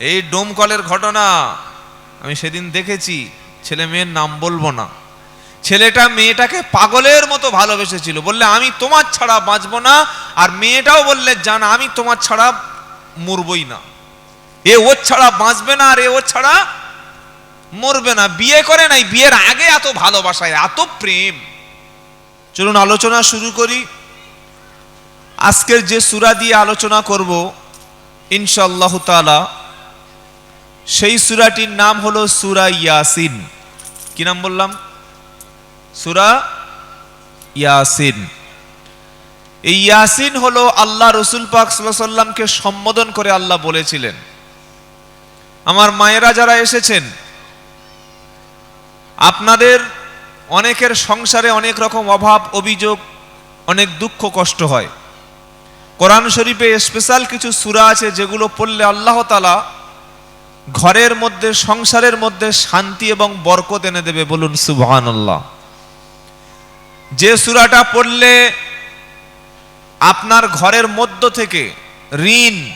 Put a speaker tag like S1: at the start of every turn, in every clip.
S1: এই ডোমকলের ঘটনা আমি সেদিন দেখেছি, ছেলে মেয়ের নাম বলব না। ছেলেটা মেয়েটাকে পাগলের মতো ভালোবেসেছিল, বললে আমি তোমার ছাড়া বাঁচবো না, আর মেয়েটাও বললে, জান, আমি তোমার ছাড়া মরবই না। এ ওর ছাড়া বাঁচবে না, আর এ ওর ছাড়া মরবে না। বিয়ে করে নাই, বিয়ের আগে এত ভালোবাসায়, এত প্রেম। চলুন আলোচনা শুরু করি। আজকের যে সুরা দিয়ে আলোচনা করব, ইনশাআল্লাহ তাআলা সেই সুরাটির নাম হলো সুরা ইয়াসিন। কি নাম বললাম? সুরা ইয়াসিন। এই ইয়াসিন হলো আল্লাহ রসুল পাক সাল্লামকে সম্বোধন করে আল্লাহ বলেছিলেন। আমার মায়েরা যারা এসেছেন, আপনাদের অনেকের সংসারে অনেক রকম অভাব, অভিযোগ, অনেক দুঃখ, কষ্ট হয়। কোরআন শরীফে স্পেশাল কিছু সূরা আছে যেগুলো পড়লে আল্লাহ তালা ঘরের মধ্যে, সংসারের মধ্যে শান্তি এবং বরকত এনে দেবে বলুন সুবহানাল্লাহ। যে সূরাটা পড়লে আপনার ঘরের মধ্য থেকে ঋণ,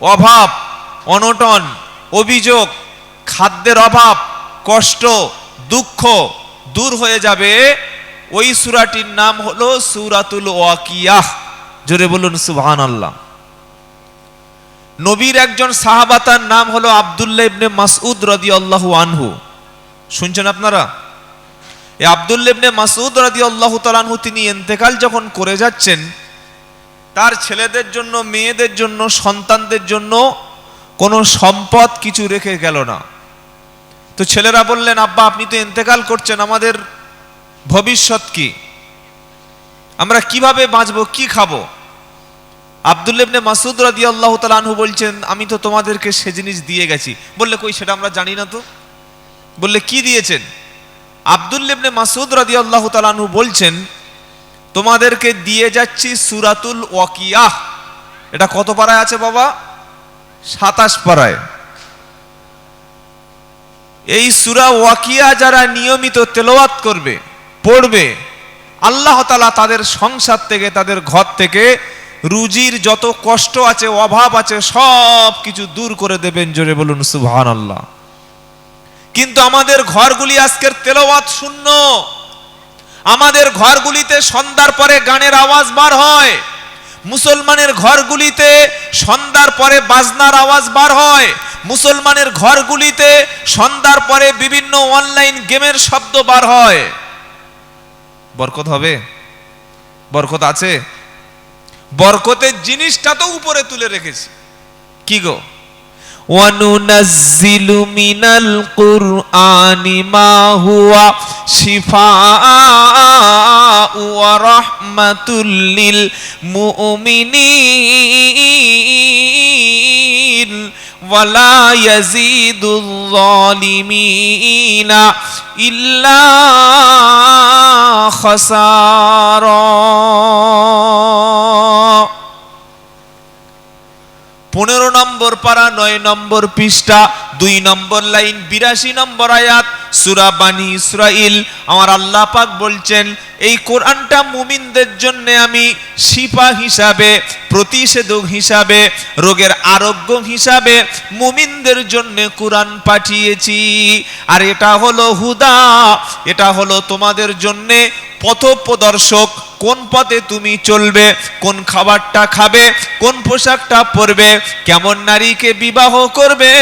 S1: অভাব, অনটন, অভিযোগ, খাদ্যের অভাব, কষ্ট, দুঃখ দূর হয়ে যাবে, ওই সূরাটির নাম হলো সূরাতুল ওয়াকিয়াহ। জোরে বলুন সুবহানাল্লাহ। নবীর একজন সাহাবাতার নাম হলো আব্দুল্লাহ ইবনে মাসউদ রাদিয়াল্লাহু আনহু। শুনছেন আপনারা? এই আব্দুল্লাহ ইবনে মাসউদ রাদিয়াল্লাহু তাআলা আনহু তিনি ইন্তেকাল যখন করে যাচ্ছেন, তার ছেলেদের জন্য, মেয়েদের জন্য, সন্তানদের জন্য কোনো সম্পদ কিছু রেখে গেল না। তো ছেলেরা বললেন, আব্বা, আপনি তো ইন্তেকাল করছেন, আমাদের ভবিষ্যৎ কি? আমরা কীভাবে বাঁচবো, কি খাব? আবদুল্লেবনে মাসুদ রাদি আল্লাহ তালু বলছেন, আমি তো তোমাদেরকে সে জিনিস দিয়ে গেছি। বললে, কই, সেটা আমরা জানি না তো? বললে, কি দিয়েছেন? আবদুল্লেবনে মাসুদ রাদি আল্লাহ তালু বলছেন, তোমাদেরকে দিয়ে যাচ্ছি সুরাতুল ওয়াকিয়াহ এটা কত পাড়ায় আছে বাবা? সাতাশ পাড়ায়। এই সুরা ওয়াকিয়া যারা নিয়মিত তেলাওয়াত করবে, পড়বে, আল্লাহ তালা তাদের সংসার থেকে, তাদের ঘর থেকে রুজির যত কষ্ট আছে, অভাব আছে, সব কিছু দূর করে দেবেন জোরে বলুন সুবহান আল্লাহ কিন্তু আমাদের ঘরগুলি আজকের তেলাওয়াত শূন্য। আমাদের ঘরগুলিতে সন্ধ্যার পরে গানের আওয়াজ বার হয়। মুসলমানের ঘরগুলিতে সন্ধ্যার পরে বাজনার আওয়াজ বার হয়। মুসলমানের ঘরগুলিতে সন্ধ্যার পরে বিভিন্ন অনলাইন গেমের শব্দ বার হয়। বরকত হবে? বরকত আছে? বরকতের জিনিসটা তো উপরে তুলে রেখেছি কি গো وننزل من القرآن ما هو شفاء ورحمة للمؤمنين ولا يزيد الظالمين إلا خسارا পনেরো নম্বর পারা নয় নম্বর পৃষ্ঠা, দুই নম্বর লাইন, বিরাশি নম্বর আয়াত, সুরা বানি ইসরাইল আমার আল্লাহ পাক বলছেন, এই কোরআনটা মুমিনদের জন্য আমি শিপা হিসাবে, প্রতিষেধক হিসাবে, রোগের আরোগ্য হিসাবে মুমিনদের জন্য কোরআন পাঠিয়েছি। আর এটা হলো হুদা, এটা হলো তোমাদের জন্য পথপ্রদর্শক কোন পথে তুমি চলবে, কোন খাবারটা খাবে, কোন পোশাকটা পরবে, কেমন নারীকে বিবাহ করবে,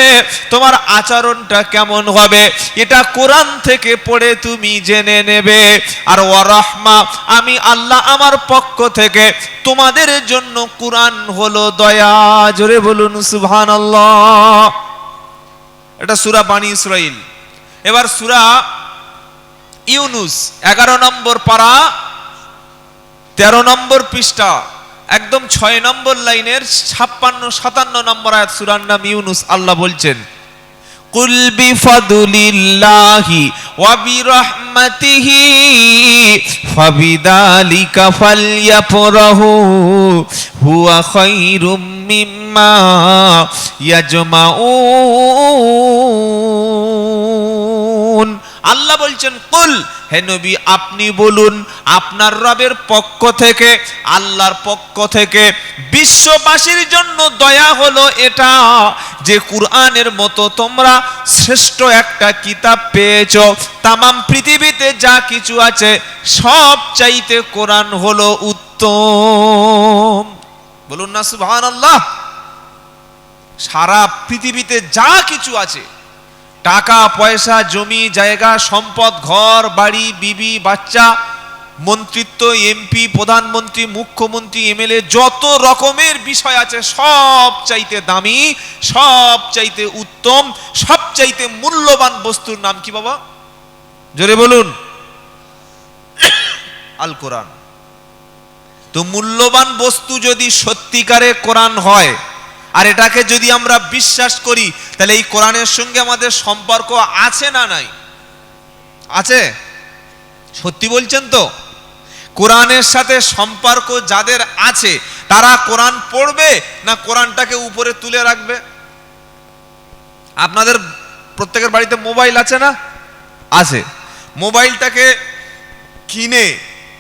S1: তোমার আচরণটা কেমন হবে, এটা কোরআন থেকে পড়ে তুমি জেনে নেবে। আর ওয়ারাহমা, আমি আল্লাহ আমার পক্ষ থেকে তোমাদের জন্য কোরআন হলো দয়া। জোরে বলুন, সুবহানাল্লাহ। এটা সুরা বানী ইসরাইল এবার সুরা ইউনুস, এগারো নম্বর পারা তেরো নম্বর পৃষ্ঠা, একদম ছয় নম্বর লাইনের ছাপ্পান্ন, সাতান্ন নম্বর আয়াত সুরার নাম ইউনুস আল্লাহ বলছেন, কুল বিফাদুলিল্লাহি ওয়া বিরহমাতিহি ফাবিদালিকা ফালইয়াফরাহু, হুয়া খায়রুম মিম্মা ইয়াজমাউন। আল্লাহ বলছেন, কুল হে নবী, আপনি বলুন, আপনার রবের পক্ষ থেকে, আল্লাহর পক্ষ থেকে বিশ্ববাসীর জন্য দয়া হলো এটা যে কুরআনের মতো তোমরা শ্রেষ্ঠ একটা কিতাব পেয়েছ। তামাম পৃথিবীতে যা কিছু আছে, সব চাইতে কোরআন হলো উত্তম। বলুন না, সুবহানাল্লাহ। সারা পৃথিবীতে যা কিছু আছে টাকা, পয়সা, জমি, জায়গা, সম্পদ, ঘর, বাড়ি, বিবি, বাচ্চা, মন্ত্রিত্ব, এমপি, প্রধানমন্ত্রী, মুখ্যমন্ত্রী, এমএলএ, যত রকমের বিষয় আছে, সব চাইতে দামি, সব চাইতে উত্তম, সব চাইতে মূল্যবান বস্তুর নাম কি বাবা? জোরে বলুন। আল কোরআন। তো মূল্যবান বস্তু যদি সত্যিকারে কোরআন হয় আর এটাকে যদি আমরা বিশ্বাস করি, তাহলে এই কোরআনের সঙ্গে আমাদের সম্পর্ক আছে না নাই? আছে? সত্যি বলছেন তো? কোরআনের সাথে সম্পর্ক যাদের আছে, তারা কোরআন পড়বে না কোরআনটাকে উপরে তুলে রাখবে? আপনাদের প্রত্যেকের বাড়িতে মোবাইল আছে না? আছে। মোবাইলটাকে কিনে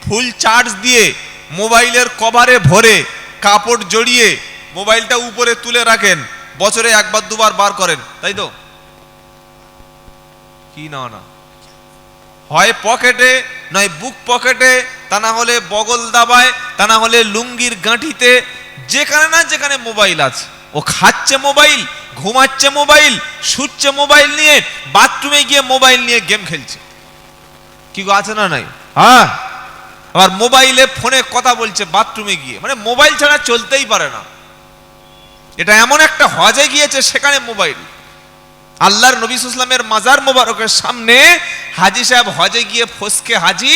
S1: ফুল চার্জ দিয়ে মোবাইলের কভারে ভরে কাপড় জড়িয়ে মোবাইলটা উপরে তুলে রাখেন, বছরে একবার, দুবার বার করেন, তাই তো? কি না না। হয় পকেটে, নয় বুক পকেটে, তা না হলে বগল দাবায়, তা না হলে লুঙ্গির গাঁঠিতে, যেখানে না যেখানে মোবাইল আছে। ও খাচ্ছে মোবাইল, ঘুমাচ্ছে মোবাইল, শুচ্ছে মোবাইল নিয়ে, বাথরুমে গিয়ে মোবাইল নিয়ে গেম খেলছে। কি আছে না নাই? হ্যাঁ। আবার মোবাইলে ফোনে কথা বলছে বাথরুমে গিয়ে। মানে মোবাইল ছাড়া চলতেই পারে না। এটা এমন একটা হজে গিয়েছে সেখানে মোবাইল। আল্লাহর নবী ইসলামের মাজার মোবারকের সামনে হাজি সাহেব হজে গিয়ে ফসকে হাজি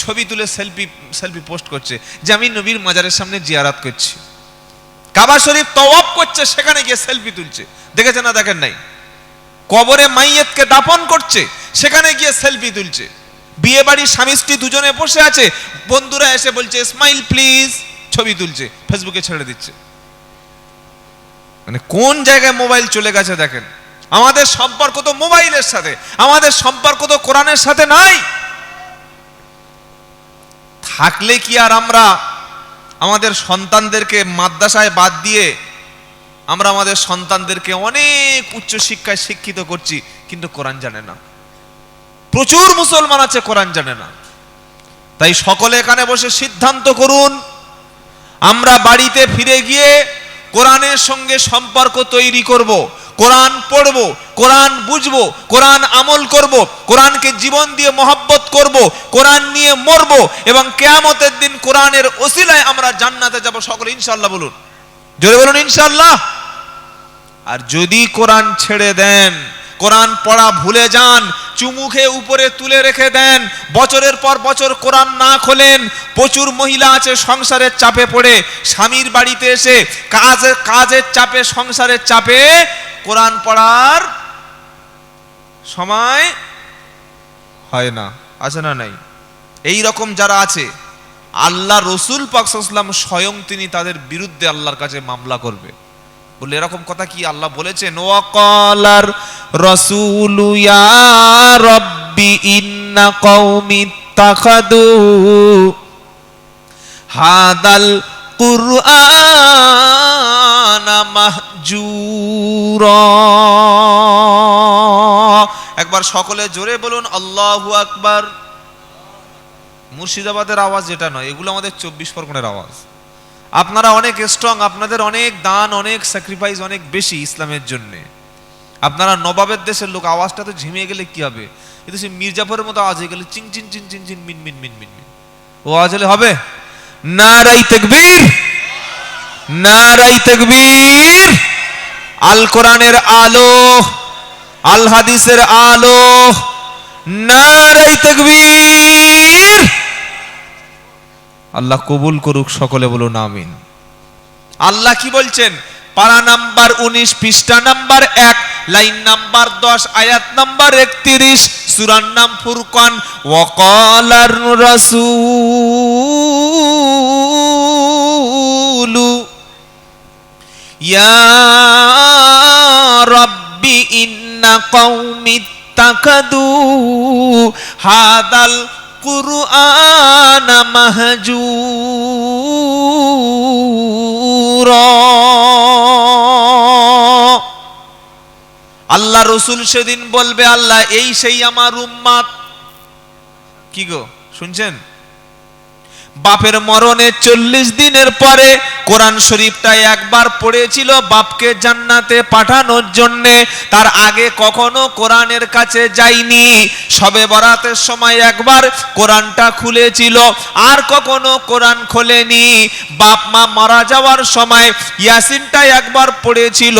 S1: ছবি তুলে সেলফি সেলফি পোস্ট করছে যে আমি নবীর মাজারের সামনে জিয়ারাত করছি। কাবা শরীফ তওয়াব করছে, সেখানে গিয়ে সেলফি তুলছে। দেখেছেন না, দেখেন নাই? কবরে মাইয়েতকে দাপন করছে, সেখানে গিয়ে সেলফি তুলছে। বিয়ে বাড়ি স্বামী স্ত্রী দুজনে বসে আছে, বন্ধুরা এসে বলছে স্মাইল প্লিজ ছবি তুলছে, ফেসবুকে ছেড়ে দিচ্ছে। মানে কোন জায়গায় মোবাইল চলে গেছে দেখেন? আমাদের সম্পর্ক তো মোবাইলের সাথে, আমাদের সম্পর্ক তো কোরআনের সাথে নাই। থাকলে কি আর আমরা আমাদের সন্তানদেরকে মাদ্রাসায় বাদ দিয়ে আমরা আমাদের সন্তানদেরকে অনেক উচ্চ শিক্ষায় শিক্ষিত করছি, কিন্তু কোরআন জানে না। প্রচুর মুসলমান আছে, কোরআন জানে না। তাই সকলে এখানে বসে সিদ্ধান্ত করুন, আমরা বাড়িতে ফিরে গিয়ে কোরআনের সঙ্গে সম্পর্ক তৈরি করব, কোরআন পড়ব, কোরআন বুঝব, কোরআন আমল করব, কোরআনকে জীবন দিয়ে মহব্বত করব, কোরআন নিয়ে মরব এবং কেয়ামতের দিন কোরআনের ওসিলায় আমরা জান্নাতে যাব সকলে ইনশাল্লাহ বলুন। জোরে বলুন ইনশাল্লাহ আর যদি কোরআন ছেড়ে দেন কোরআন পড়া ভুলে যান চুমুখে উপরে তুলে রেখে দেন, বছরের পর বছর কোরআন না খোলেন, প্রচুর মহিলা আছে সংসারের চাপে পড়ে, স্বামীর বাড়িতে এসে কাজের কাজের চাপে, সংসারের চাপে কোরআন পড়ার সময় হয় না, আছে না নাই? এই রকম যারা আছে, আল্লাহ রসুল পাকসাল্লাম স্বয়ং তিনি তাদের বিরুদ্ধে আল্লাহর কাছে মামলা করবে। বলে, এরকম কথা কি আল্লাহ বলেছেন? ওয়াকালার রাসূলু ইয়া রব্বি ইন্না কওমি তাখাদু হাদাল কুরআন মাহজুরা। একবার সকলে জোরে বলুন, আল্লাহু আকবার। মুর্শিদাবাদের আওয়াজ যেটা নয়, এগুলো আমাদের চব্বিশ পরগনের আওয়াজ। আপনারা অনেক স্ট্রং আপনাদের অনেক দান, অনেক স্যাক্রিফাইস অনেক বেশি ইসলামের জন্য। আপনারা নবাবের দেশের লোক, আওয়াজটা তো ঝিমিয়ে গেলে কি হবে? কিন্তু সে মির্জাফরের মতো আওয়াজ হয়ে গেলে চিং চিন চিন চিন চিন, মিন মিন মিন মিন মিন। ও আওয়াজ হলে হবে? নারাই তাকবীর! নারাই তাকবীর! আল কোরআনের আলো, আল হাদিসের আলো নারাই তাকবীর! আল্লাহ কবুল করুক, সকলে বলুন আমিন। আল্লাহ কি বলছেন? পারা নাম্বার উনিশ, পৃষ্ঠা নাম্বার এক, লাইন নাম্বার দশ, আয়াত নাম্বার একত্রিশ সুরান নাম ফুরকান, ওয়াকালার ইয়া রাব্বি ইন্না কওমি ইত্তাকাদু, হাদাল কুরআন مهجورا. আল্লাহ রসুল সেদিন বলবে আল্লাহ এই সেই আমার উম্মাত কি গো শুনছেন? বাপের মরণে চল্লিশ দিনের পরে কোরআন শরীফটা একবার পড়েছিল বাপকে জান্নাতে পাঠানোর জন্যে। তার আগে কখনো কোরআনের কাছে যায়নি। সবে বরাতের সময় একবার কোরআনটা খুলেছিল, আর কখনো কোরআন খোলেনি। বাপ মা মারা যাওয়ার সময় ইয়াসিনটা একবার পড়েছিল,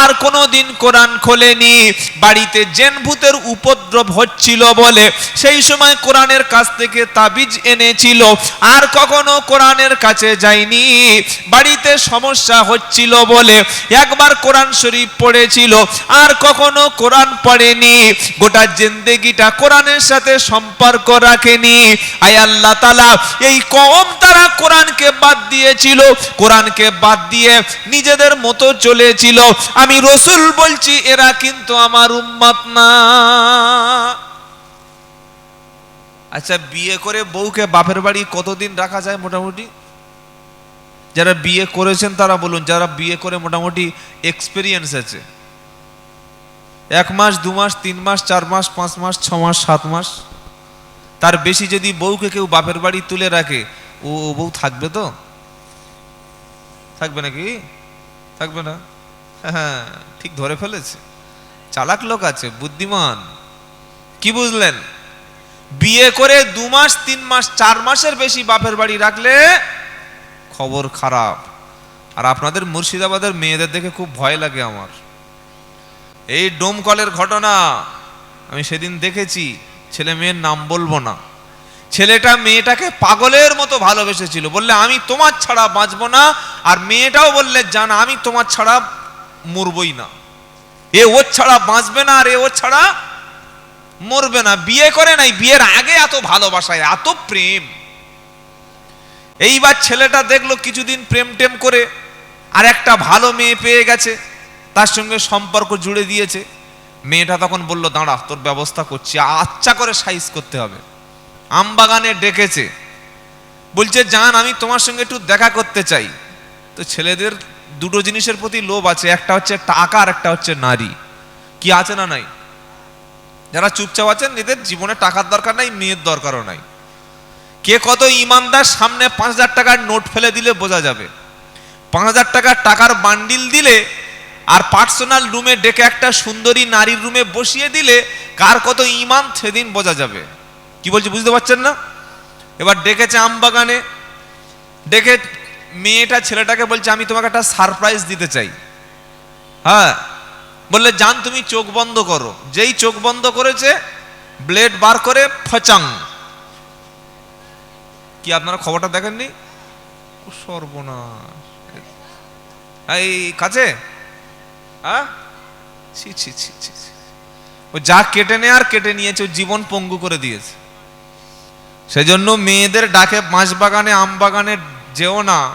S1: আর কোনো দিন কোরআন খোলেনি। বাড়িতে জেন ভূতের উপদ্রব হচ্ছিল বলে সেই সময় কোরআনের কাছ থেকে তাবিজ এনেছিল আর কখনো কোরআনের কাছে যায়নি বাড়িতে সমস্যা হচ্ছিল বলে একবার কোরআন শরীফ পড়েছিল, আর কখনো কোরআন পড়েনি। গোটা জিন্দেগিটা কোরআনের সাথে সম্পর্ক রাখেনি। আয় আল্লাহ তালা এই কম তারা কোরআনকে বাদ দিয়েছিল। কোরআনকে বাদ দিয়ে নিজেদের মতো চলেছিল। আমি রসুল বলছি, এরা কিন্তু আমার উম্মত না। আচ্ছা বিয়ে করে বউকে বাপের বাড়ি কতদিন রাখা যায় মোটামুটি? যারা বিয়ে করেছেন তারা বলুন, যারা বিয়ে করে মোটামুটি এক্সপিরিয়েন্স আছে। এক মাস, দু মাস, তিন মাস, চার মাস, পাঁচ মাস, ছ মাস, সাত মাস। তার বেশি যদি বউকে কেউ বাপের বাড়ি তুলে রাখে ও বউ থাকবে তো? থাকবে নাকি? থাকবে না? হ্যাঁ ঠিক ধরে ফেলেছে। চালাক লোক আছে, বুদ্ধিমান। কি বুঝলেন? বিয়ে করে দু মাস, তিন মাস, চার মাসের বেশি বাপের বাড়ি রাখলে খবর খারাপ। আর আপনাদের মুর্শিদাবাদের মেয়েদের দেখে খুব ভয় লাগে আমার। এই ডোমকলের ঘটনা আমি সেদিন দেখেছি, ছেলে মেয়ের নাম বলব না। ছেলেটা মেয়েটাকে পাগলের মতো ভালোবেসেছিল, বললে আমি তোমার ছাড়া বাঁচবো না, আর মেয়েটাও বললে, জানা, আমি তোমার ছাড়া মরবই না। এ ওর ছাড়া বাঁচবে না, আর এ ওর ছাড়া মরবে না, বিয়ে করে নাই, বিয়ের আগে এত ভালোবাসায়, এত প্রেম। এইবার ছেলেটা দেখল কিছুদিন প্রেম টেম করে, আর একটা ভালো মেয়ে পেয়ে গেছে, তার সঙ্গে সম্পর্ক জুড়ে দিয়েছে। মেয়েটা তখন বলল, দাঁড়া, তোর ব্যবস্থা করছি আচ্ছা করে সাইজ করতে হবে। আমবাগানে ডেকেছে। বলছে, জান, আমি তোমার সঙ্গে একটু দেখা করতে চাই। তো ছেলেদের দুটো জিনিসের প্রতি লোভ আছে, একটা হচ্ছে টাকা আর একটা হচ্ছে নারী। কি আছে না নাই? যারা চুপচাপ আছেন, এদের জীবনে টাকার দরকার নাই, মেয়ের দরকারও নাই। কে কত ইমানদার, সামনে পাঁচ হাজার টাকার নোট ফেলে দিলে বোঝা যাবে। পাঁচ হাজার টাকার টাকার বান্ডিল দিলে আর পার্সোনাল রুমে ডেকে একটা সুন্দরী নারীর রুমে বসিয়ে দিলে কার কত ইমান, সেদিন বোঝা যাবে। কি বলছি, বুঝতে পারছেন না? এবার ডেকেছে আমবাগানে ডেকে মেয়েটা, ছেলেটাকে বলছে, আমি তোমাকে একটা সারপ্রাইজ দিতে চাই। হ্যাঁ বললে, জান, তুমি চোখ বন্ধ করো। যেই চোখ বন্ধ করেছে, ব্লেড বার করে ফচাং। কি আপনারা খবরটা দেখেননি? ও সর্বনাশ। এই কাছে হ্যাঁ ছি। ও যা কেটে নেয় আর কেটে নিয়েছে, ও জীবন পঙ্গু করে দিয়েছে। সেজন্য মেয়েদের ডাকে বাঁশ বাগানে, আম বাগানে যেও না।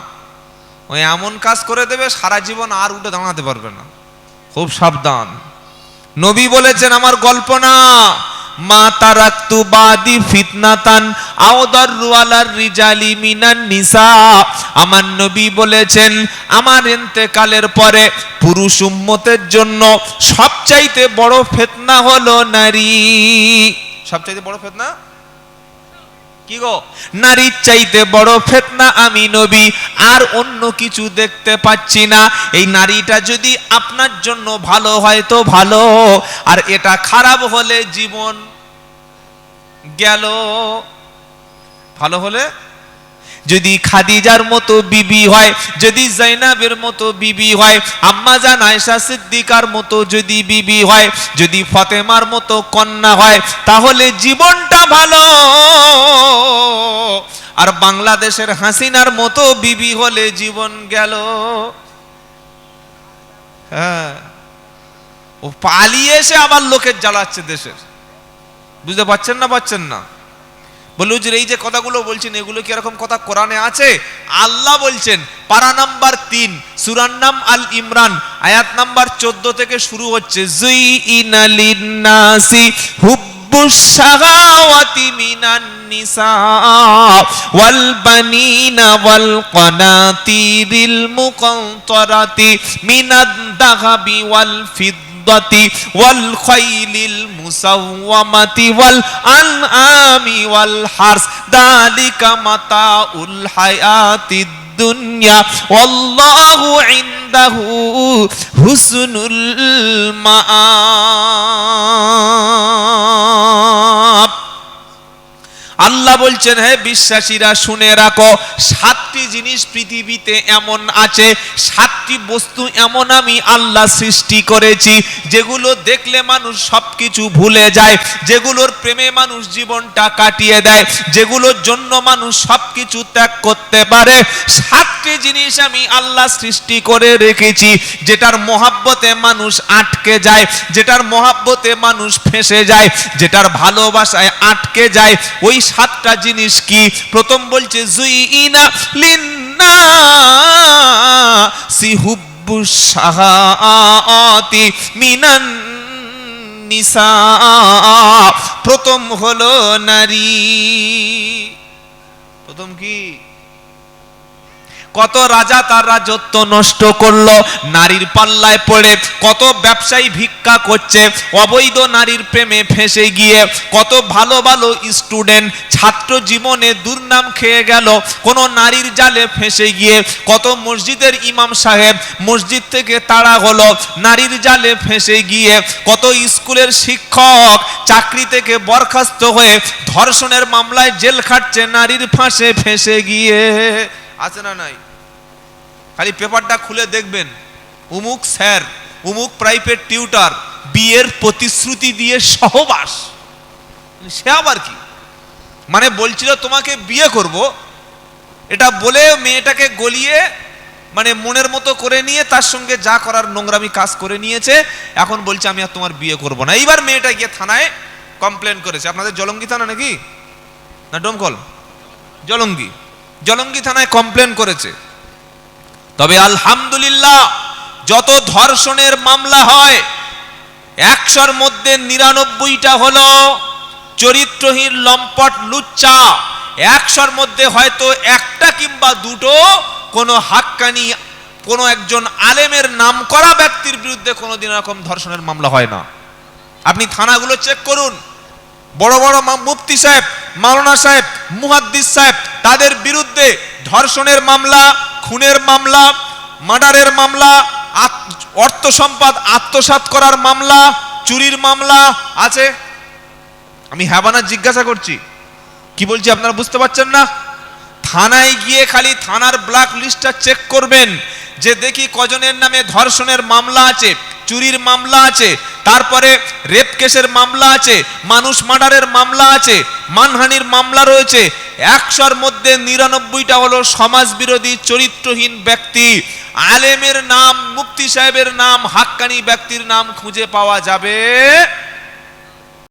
S1: ওই এমন কাজ করে দেবে, সারা জীবন আর উঠে দাঁড়াতে পারবে না। খুব সাবধান। নবী বলেছেন, আমার গল্প না। মা তারাক্তু বাদি ফিতনাতান আওদার রুয়ালার রিজালি মিনান নিসা। আমার নবী বলেছেন, আমার ইন্তেকালের পরে পুরুষ উম্মতের জন্য সবচাইতে বড় ফিতনা হলো নারী। সবচাইতে বড় ফিতনা? কি গো? নারীর চাইতে বড় ফেতনা আমি নবী, আর অন্য কিছু দেখতে পাচ্ছি না। এই নারীটা যদি আপনার জন্য ভালো হয় তো ভালো, আর এটা খারাপ হলে জীবন গেল। ভালো হলে? যদি খাদিজার মতো বিবি হয়, যদি জাইনাবের মতো বিবি হয়, আম্মা জান আয়েশা সিদ্দিকার মতো যদি বিবি হয়, যদি ফতেমার মতো কন্যা হয়, তাহলে জীবনটা ভালো। আর বাংলাদেশের হাসিনার মতো বিবি হলে জীবন গেল। হ্যাঁ। ও পালিয়ে এসে আবার লোকের জ্বালাচ্ছে দেশের। বুঝতে পারছেন না পাচ্ছেন না? বলে হুজুর, এই যে কথাগুলো বলছেন, এগুলো কি এরকম কথা কোরআনে আছে? আল্লাহ বলছেন, পারা নাম্বার তিন, সুরার নাম আল ইমরান, আয়াত নাম্বার চোদ্দ থেকে শুরু হচ্ছে জুই ইনালিনাসি হুব্বুসাগাওয়াতি মিনান النساء والبنين والقناطير المقنطرة من الذهب والفضة والخيل المسومة والأنعام والحرث ذلك متاع الحياة الدنيا والله عنده حسن المآب আল্লাহ বলছেন, হে বিশ্বাসীরা, শুনে রাখো, সাতটি জিনিস পৃথিবীতে এমন আছে, সাতটি বস্তু এমন আমি আল্লাহ সৃষ্টি করেছি, যেগুলো দেখলে মানুষ সবকিছু ভুলে যায়, যেগুলোর প্রেমে মানুষ জীবনটা কাটিয়ে দেয়, যেগুলোর জন্য মানুষ সব কিছু ত্যাগ করতে পারে, সাতটি জিনিস আমি আল্লাহ সৃষ্টি করে রেখেছি, যেটার মহাব্বতে মানুষ আটকে যায়, যেটার মহাব্বতে মানুষ ফেঁসে যায়, যেটার ভালোবাসায় আটকে যায়, ওই সাতটা জিনিস কি? প্রথম বলছে, জুইনা লিন্না সিহুব্বু সাহাতি মিনান নিসা। প্রথম হলো নারী। প্রথম কি? কত রাজা তার রাজত্ব নষ্ট করল, নারীর পাল্লায় পড়ে কত ব্যবসায়ী ভিক্ষা করছে, অবৈধ নারীর প্রেমে ফেঁসে গিয়ে কত ভালো ভালো স্টুডেন্ট ছাত্র জীবনে দুর্নাম খেয়ে গেল, কোন নারীর জালে ফেঁসে গিয়ে কত মসজিদের ইমাম সাহেব মসজিদ থেকে তাড়া হলো, নারীর জালে ফেঁসে গিয়ে কত স্কুলের শিক্ষক চাকরি থেকে বরখাস্ত হয়ে ধর্ষণের মামলায় জেল খাটছে, নারীর ফাঁসে ফেঁসে গিয়ে। আছে না নাই? খালি পেপারটা খুলে দেখবেন। উমুক স্যার, উমুক প্রাইভেট টিউটার বিয়ের প্রতিশ্রুতি দিয়ে সহবাস। সে আবার কি? মানে বলছিল, তোমাকে বিয়ে করব। এটা বলে মেয়েটাকে গলিয়ে মানে মনের মতো করে নিয়ে তার সঙ্গে যা করার নোংরামি কাজ করে নিয়েছে, এখন বলছে, আমি আর তোমার বিয়ে করব না। এইবার মেয়েটা গিয়ে থানায় কমপ্লেন করেছে। আপনাদের জলঙ্গি থানা নাকি? না, ডোমকল? জলঙ্গি। জলঙ্গি থানায় কমপ্লেন করেছে। তবে আলহামদুলিল্লাহ, যত ধর্ষণের মামলা হয়, একশোর মধ্যে নিরানব্বইটা হলো চরিত্রহীন লম্পট লুচ্চা, একশোর মধ্যে হয়তো একটা কিংবা দুটো কোনো হাক্কানি, কোনো একজন আলেমের নাম করা ব্যক্তির বিরুদ্ধে কোনোদিন এরকম ধর্ষণের মামলা হয় না। আপনি থানাগুলো চেক করুন। বড় বড় মুফতি সাহেব, মাওলানা সাহেব, মুহাদ্দিস সাহেব, তাদের বিরুদ্ধে ধর্ষণের মামলা, খুনের মামলা, মার্ডারের মামলা অর্থ সম্পদ আত্মসাৎ করার মামলা, চুরির মামলা আছে। আমি হ্যাবানা জিজ্ঞাসা করছি। কি বলছি আপনারা বুঝতে পারছেন না? থানায় গিয়ে খালি থানার ব্ল্যাক লিস্টটা চেক করবেন, যে দেখি কজনের নামে ধর্ষণের মামলা আছে, চুরির মামলা আছে তারপরে রেপ কেসের মামলা আছে, মানুষ মার্ডারের মামলা আছে, মানহানির মামলা রয়েছে। একশোর মধ্যে নিরানব্বইটা হলো সমাজ বিরোধী চরিত্রহীন ব্যক্তি। আলেমের নাম মুক্তি সাহেবের নাম, হাক্কানি ব্যক্তির নাম খুঁজে পাওয়া যাবে।